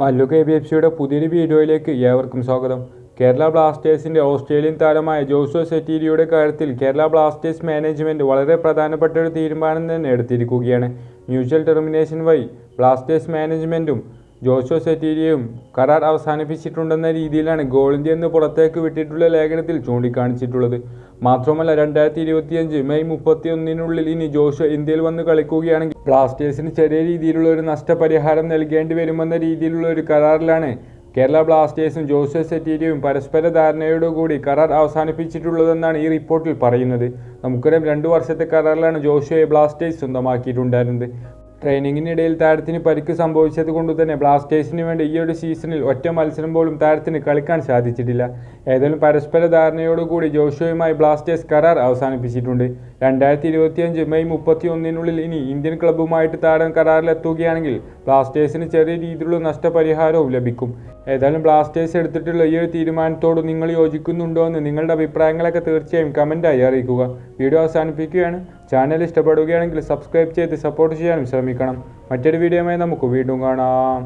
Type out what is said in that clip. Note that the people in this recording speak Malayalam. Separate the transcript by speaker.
Speaker 1: മല്ലു കെ ബി എഫ് സിയുടെ പുതിയൊരു വീഡിയോയിലേക്ക് ഏവർക്കും സ്വാഗതം. കേരള ബ്ലാസ്റ്റേഴ്സിന്റെ ഓസ്ട്രേലിയൻ താരമായ ജോസോ സെറ്റീരിയുടെ കാര്യത്തിൽ കേരള ബ്ലാസ്റ്റേഴ്സ് മാനേജ്മെന്റ് വളരെ പ്രധാനപ്പെട്ട ഒരു തീരുമാനം തന്നെ എടുത്തിരിക്കുകയാണ്. മ്യൂച്വൽ ടെർമിനേഷൻ വഴി ബ്ലാസ്റ്റേഴ്സ് മാനേജ്മെന്റും ജോഷുവ സെറ്റീരിയയും കരാർ അവസാനിപ്പിച്ചിട്ടുണ്ടെന്ന രീതിയിലാണ് ഗോൾ ഇന്ത്യ എന്ന് പുറത്തേക്ക് വിട്ടിട്ടുള്ള ലേഖനത്തിൽ ചൂണ്ടിക്കാണിച്ചിട്ടുള്ളത്. മാത്രമല്ല രണ്ടായിരത്തി ഇരുപത്തിയഞ്ച് മെയ് മുപ്പത്തി ഒന്നിനുള്ളിൽ ഇനി ജോഷോ ഇന്ത്യയിൽ വന്ന് കളിക്കുകയാണെങ്കിൽ ബ്ലാസ്റ്റേഴ്സിന് ചെറിയ രീതിയിലുള്ള ഒരു നഷ്ടപരിഹാരം നൽകേണ്ടി വരുമെന്ന രീതിയിലുള്ള ഒരു കരാറിലാണ് കേരള ബ്ലാസ്റ്റേഴ്സും ജോസഫ് സെറ്റീരിയയും പരസ്പര ധാരണയോടുകൂടി കരാർ അവസാനിപ്പിച്ചിട്ടുള്ളതെന്നാണ് ഈ റിപ്പോർട്ടിൽ പറയുന്നത്. നമുക്കറിയാം രണ്ടു വർഷത്തെ കരാറിലാണ് ജോഷോയെ ബ്ലാസ്റ്റേഴ്സ് സ്വന്തമാക്കിയിട്ടുണ്ടായിരുന്നത്. ട്രെയിനിങ്ങിനിടയിൽ താരത്തിന് പരിക്ക് സംഭവിച്ചത് കൊണ്ട് തന്നെ ബ്ലാസ്റ്റേഴ്സിന് വേണ്ടി ഈ ഒരു സീസണിൽ ഒറ്റ മത്സരം പോലും താരത്തിന് കളിക്കാൻ സാധിച്ചിട്ടില്ല. ഏതായാലും പരസ്പര ധാരണയോടുകൂടി ജോഷോയുമായി ബ്ലാസ്റ്റേഴ്സ് കരാർ അവസാനിപ്പിച്ചിട്ടുണ്ട്. രണ്ടായിരത്തി ഇരുപത്തിയഞ്ച് മെയ് മുപ്പത്തി ഒന്നിനുള്ളിൽ ഇനി ഇന്ത്യൻ ക്ലബ്ബുമായിട്ട് താരം കരാറിലെത്തുകയാണെങ്കിൽ ബ്ലാസ്റ്റേഴ്സിന് ചെറിയ രീതിയിലുള്ള നഷ്ടപരിഹാരവും ലഭിക്കും. ഏതായാലും ബ്ലാസ്റ്റേഴ്സ് എടുത്തിട്ടുള്ള ഈ ഒരു തീരുമാനത്തോട് നിങ്ങൾ യോജിക്കുന്നുണ്ടോ എന്ന് നിങ്ങളുടെ അഭിപ്രായങ്ങളൊക്കെ തീർച്ചയായും കമന്റായി അറിയിക്കുക. വീഡിയോ അവസാനിപ്പിക്കുകയാണ്. ചാനൽ ഇഷ്ടപ്പെടുകയാണെങ്കിൽ സബ്സ്ക്രൈബ് ചെയ്ത് സപ്പോർട്ട് ചെയ്യാനും ശ്രമിക്കണം. മറ്റൊരു വീഡിയോയുമായി നമുക്ക് വീണ്ടും കാണാം.